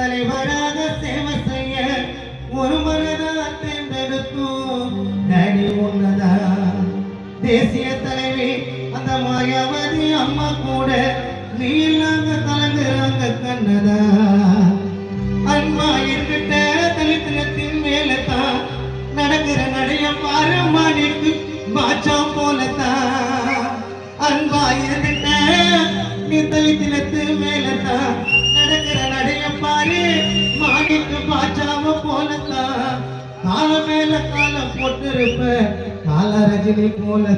தலைவராக சேவை செய்ய ஒரு மனதாக தேர்ந்தெடுத்தோம். டேடி உன்னதா? தேசிய தலைவி அந்த மாயாவதி அம்மா கூட நீ இல்லாம கலங்குறாங்க கண்ணதா? அன்மா இருக்கிட்ட தலித்தனத்தின் மேல தான் நடக்கிற நடைய பாரு மணிக்கு பாச்சம் போலத்தான் அன்பா இருக்கிட்ட நீ தலித்தனத்து மேல நடைய மாணிக்கு பாச்சாம போலத்தான் கால மேல காலம் போட்டிருப்ப. கால ரஜினி போல